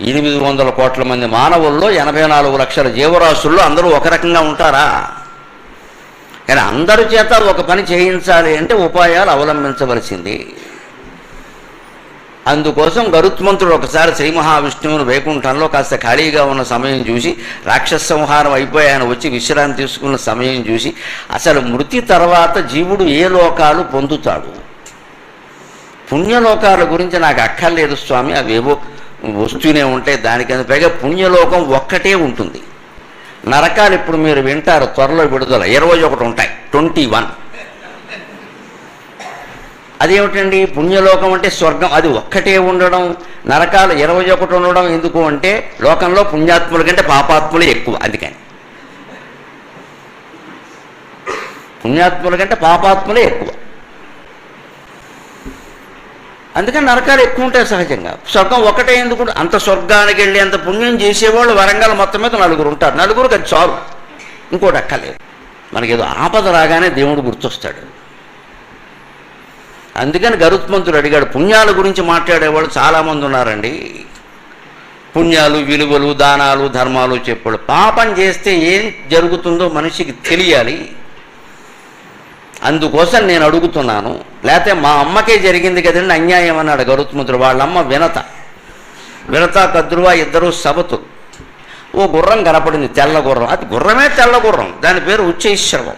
ఎనిమిది వందల కోట్ల మంది మానవుల్లో ఎనభై నాలుగు లక్షల జీవరాశుల్లో అందరూ ఒక రకంగా ఉంటారా? కానీ అందరి చేత ఒక పని చేయించాలి అంటే ఉపాయాలు అవలంబించవలసింది. అందుకోసం గరుత్మంతుడు ఒకసారి శ్రీ మహావిష్ణువుని వైకుంఠంలో కాస్త ఖాళీగా ఉన్న సమయం చూసి రాక్షస సంహారం అయిపోయి వచ్చి విశ్రాంతి తీసుకున్న సమయం చూసి అసలు మృతి తర్వాత జీవుడు ఏ లోకాలు పొందుతాడు? పుణ్యలోకాల గురించి నాకు అక్కర్లేదు స్వామి అవేవో వస్తూనే ఉంటాయి దానికన్నా పైగా పుణ్యలోకం ఒక్కటే ఉంటుంది. నరకాలు ఇప్పుడు మీరు వింటారు త్వరలో విడుదల. ఇరవై ఒకటి ఉంటాయి. Twenty one. అదేమిటండి? పుణ్యలోకం అంటే స్వర్గం. అది ఒక్కటే ఉండడం. నరకాలు ఇరవై ఒకటి ఉండడం ఎందుకు అంటే లోకంలో పుణ్యాత్ముల కంటే పాపాత్ములు ఎక్కువ అందుకని. పుణ్యాత్ముల కంటే పాపాత్ములే ఎక్కువ. అందుకని నరకాలు ఎక్కువ ఉంటాయి సహజంగా. స్వర్గం ఒకటే ఎందుకు? అంత స్వర్గానికి వెళ్ళి అంత పుణ్యం చేసేవాళ్ళు వరంగల్ మొత్తం మీద నలుగురు ఉంటారు. నలుగురికి అది చాలు. ఇంకోటి అక్కలేదు మనకి ఏదో ఆపద రాగానే దేవుడు గుర్తొస్తాడు. అందుకని గరుత్మంతుడు అడిగాడు పుణ్యాల గురించి మాట్లాడేవాళ్ళు చాలామంది ఉన్నారండి. పుణ్యాలు విలువలు దానాలు ధర్మాలు చెప్పాడు పాపం చేస్తే ఏం జరుగుతుందో మనిషికి తెలియాలి. అందుకోసం నేను అడుగుతున్నాను లేకపోతే మా అమ్మకే జరిగింది కదండి అన్యాయం అన్నాడు గరుత్మంతుడు వాళ్ళమ్మ వినత. వినత కద్రువ ఇద్దరు సబతు. ఓ గుర్రం కనపడింది తెల్ల గుర్రం. అది గుర్రమే తెల్ల గుర్రం. దాని పేరు ఉచ్చైశ్రవం.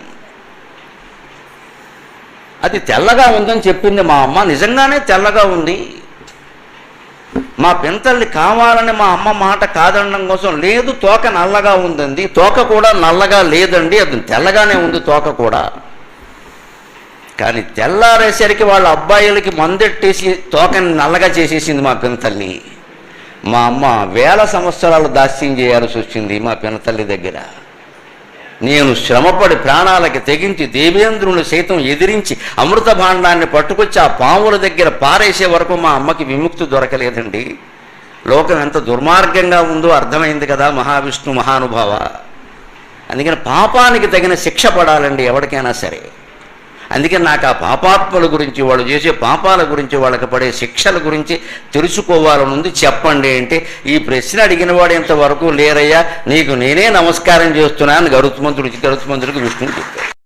అది తెల్లగా ఉందని చెప్పింది మా అమ్మ. నిజంగానే తెల్లగా ఉంది. మా పెంతల్ని కావాలని మా అమ్మ మాట కాదనడం కోసం లేదు తోక నల్లగా ఉందండి. తోక కూడా నల్లగా లేదండి. అది తెల్లగానే ఉంది తోక కూడా. కానీ తెల్లారేసరికి వాళ్ళ అబ్బాయిలకి మందెట్టేసి తోకని నల్లగా చేసేసింది మా పినతల్లి మా అమ్మ వేల సంవత్సరాలు దాస్యం చేయాల్సి వచ్చింది మా పినతల్లి దగ్గర. నేను శ్రమపడి ప్రాణాలకి తెగించి దేవేంద్రుని సైతం ఎదిరించి అమృత భాండాన్ని పట్టుకొచ్చి ఆ పాముల దగ్గర పారేసే వరకు మా అమ్మకి విముక్తి దొరకలేదండి. లోకం ఎంత దుర్మార్గంగా ఉందో అర్థమైంది కదా మహావిష్ణు మహానుభావ. అందుకని పాపానికి తగిన శిక్ష పడాలండి ఎవరికైనా సరే. అందుకే నాకు ఆ పాపాత్మల గురించి వాళ్ళు చేసే పాపాల గురించి వాళ్ళకి పడే శిక్షల గురించి తెలుసుకోవాలని ఉంది. చెప్పండి అంటే ఈ ప్రశ్న అడిగిన వాడు ఇంతవరకు లేరయ్యా? నీకు నేనే నమస్కారం చేస్తున్నాను గరుత్మంతుడికి గరుత్మంతుడికి విష్ణువు చెప్పాడు.